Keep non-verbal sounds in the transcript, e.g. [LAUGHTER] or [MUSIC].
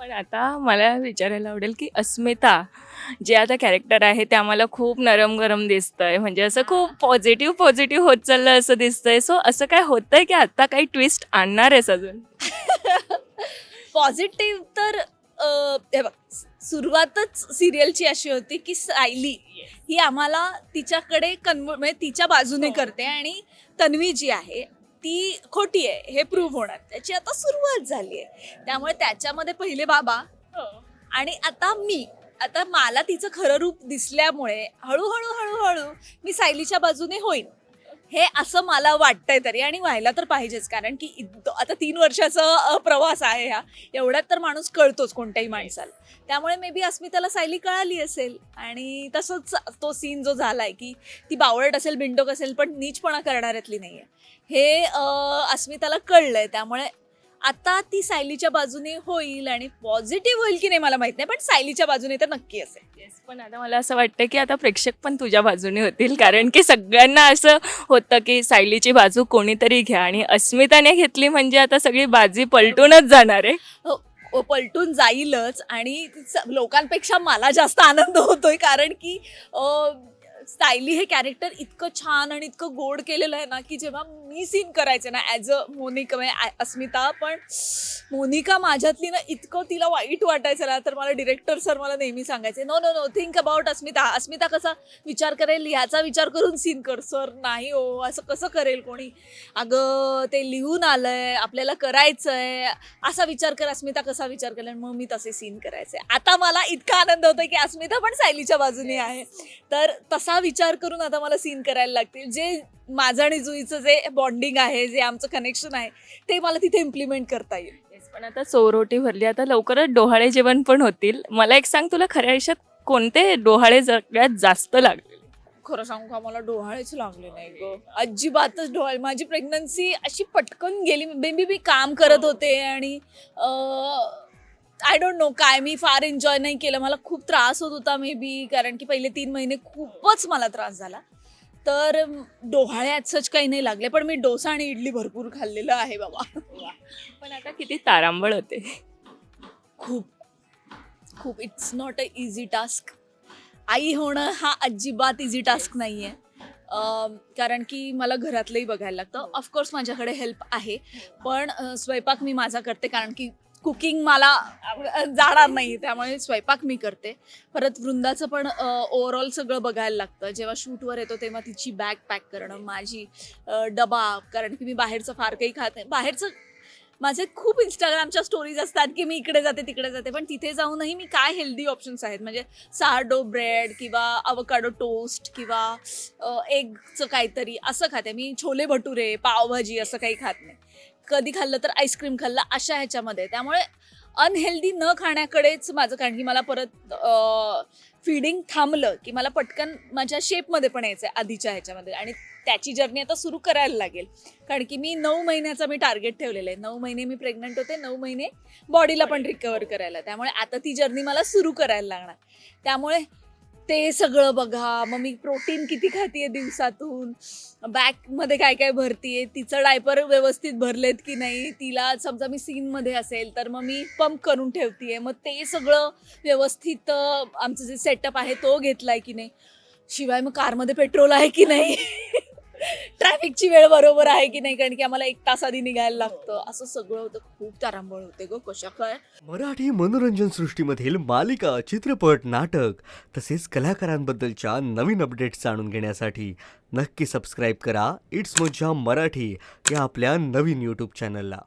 पण आता मला विचारायला आवडेल की अस्मिता जे आता कॅरेक्टर आहे ते आम्हाला खूप नरम गरम दिसतंय. म्हणजे असं खूप पॉझिटिव्ह पॉझिटिव्ह होत चाललं असं दिसतंय. सो असं काय होतंय की आता काही ट्विस्ट आणणार आहेस अजून? [LAUGHS] पॉझिटिव्ह तर अं, हे बघ सुरुवातच सिरियलची अशी होती की सायली ही आम्हाला तिच्याकडे कन्व म्हणजे तिच्या बाजूने हो. करते आणि तन्वी जी आहे ती खोटी आहे हे प्रूव्ह होणार. त्याची आता सुरुवात झाली आहे. त्यामुळे त्याच्यामध्ये पहिले बाबा आणि आता मी. आता मला तिचं खरं रूप दिसल्यामुळे हळूहळू हळूहळू मी सायलीच्या बाजूने होईन. हे असं मला वाटतंय तरी आणि व्हायला तर पाहिजेच. कारण की इत- आता तीन वर्षाचा प्रवास आहे हा. एवढ्यात तर माणूस कळतोच कोणत्याही माणसाला. त्यामुळे मे बी अस्मिताला सायली कळाली असेल. आणि तसंच तो सीन जो झालाय की ती बावळट असेल बिंडोक असेल पण नीचपणा करणाऱ्यातली नाहीये. हे अ, अस्मिताला कळलंय. त्यामुळे आता ती सायलीच्या बाजूने होईल आणि पॉझिटिव्ह होईल की नाही मला माहीत नाही पण सायलीच्या बाजूने तर नक्की असेल. Yes, पण आता मला असं वाटतं की आता प्रेक्षक पण तुझ्या बाजूने होतील कारण की सगळ्यांना असं होतं की सायलीची बाजू कोणीतरी घ्या आणि अस्मिताने घेतली म्हणजे आता सगळी बाजी पलटूनच जाणार आहे. हो, पलटून जाईलच आणि लोकांपेक्षा मला जास्त आनंद होतोय कारण की सायली हे कॅरेक्टर इतकं छान आणि इतकं गोड केलेलं आहे ना की जेव्हा मी सीन करायचे ना ॲज अ मोनिका म्हणजे अस्मिता पण मोनिका माझ्यातली ना इतकं तिला वाईट वाटायचं ना तर मला डिरेक्टर सर मला नेहमी सांगायचे no no no think about Asmita. Asmita कसा विचार करेल ह्याचा विचार करून सीन कर. सर नाही हो असं कसं करेल कोणी? अगं ते लिहून आलंय आपल्याला करायचंय. असा विचार कर अस्मिता कसा विचार केला मग मी तसे सीन करायचे. आता मला इतका आनंद होतोय की अस्मिता पण सायलीच्या बाजूने आहे. तर तसा विचार करून आता मला सीन करायला लागतील. जे माझं आणि जुईचं जे बॉन्डिंग आहे जे आमचं कनेक्शन आहे ते मला तिथे इम्प्लिमेंट करता येईल. पण आता सोरोटी भरली. आता लवकरच डोहाळे जेवण पण होतील. मला एक सांग तुला खऱ्या आयुष्यात कोणते डोहाळे सगळ्यात जास्त लागले? खरं सांगू का मला डोहाळेच लागले नाही ग. अजिबातच डोहाळे. माझी प्रेग्नन्सी अशी पटकन गेली. बेबी मी काम करत होते आणि आय डोंट नो काय. मी फार एन्जॉय नाही केलं. मला खूप त्रास होत होता मे बी कारण की पहिले तीन महिने खूपच मला त्रास झाला. तर अम, डोहाळे सच काही नाही लागले पण मी डोसा आणि इडली भरपूर खाल्लेलं आहे बाबा. पण आता किती तारांबळ होते. खूप. खूप. It's not a easy task आई होणं हा अजिबात इझी टास्क नाही आहे कारण की मला घरातलंही बघायला लागतं. ऑफकोर्स माझ्याकडे हेल्प आहे. पण स्वयंपाक मी माझा करते कारण की कुकिंग मला जाणार नाही त्यामुळे स्वयंपाक मी करते. परत वृंदाचं पण ओव्हरऑल सगळं बघायला लागतं. जेव्हा शूटवर येतो तेव्हा तिची बॅग पॅक करणं माझी डबा कारण की मी बाहेरचं फार काही खात नाही. बाहेरचं माझे खूप इंस्टाग्रामच्या स्टोरीज असतात की मी इकडे जाते तिकडे जाते. पण तिथे जाऊनही मी काय हेल्दी ऑप्शन्स आहेत? म्हणजे सार्डो ब्रेड किंवा अवकाडो टोस्ट किंवा एगचं काहीतरी असं खाते. मी छोले भटुरे पावभाजी असं काही खात नाही. कधी खाल्लं तर आईस्क्रीम खाल्लं अशा ह्याच्यामध्ये. त्यामुळे अनहेल्दी न खाण्याकडेच माझं कारण की मला परत फीडिंग थांबलं की मला पटकन माझ्या शेपमध्ये पण यायचं आहे आधीच्या ह्याच्यामध्ये. आणि त्याची जर्नी आता सुरू करायला लागेल. कारण की मी नऊ महिन्याचा मी टार्गेट ठेवलेलं आहे. नऊ महिने मी प्रेग्नंट होते नऊ महिने बॉडीला पण रिकवर करायला. त्यामुळे आता ती जर्नी मला सुरू करायला लागणार. त्यामुळे ते सगळं बघा. मग मी प्रोटीन किती खातीये दिवसातून? बॅकमध्ये काय काय भरतीये? तिचं डायपर व्यवस्थित भरलेत की नाही? तिला समजा मी सीनमध्ये असेल तर मग मी पंप करून ठेवतीये. मग ते सगळं व्यवस्थित आमचं जे सेटअप आहे तो घेतलाय की नाही? शिवाय मग कारमध्ये पेट्रोल आहे की नाही? ट्रॅफिकची वेळ बरोबर आहे की नाही? कारण की आम्हाला एक तास आधी निघायला लागतं. असं सगळं होतं. खूप तारांबळ होते ग. कशा काय? मराठी मनोरंजन सृष्टीमधील मालिका चित्रपट नाटक तसेच कलाकारांबद्दलच्या नवीन अपडेट्स जाणून घेण्यासाठी नक्की सबस्क्राईब करा. इट्स मज्जा मराठी या आपल्या नवीन यूट्यूब चॅनलला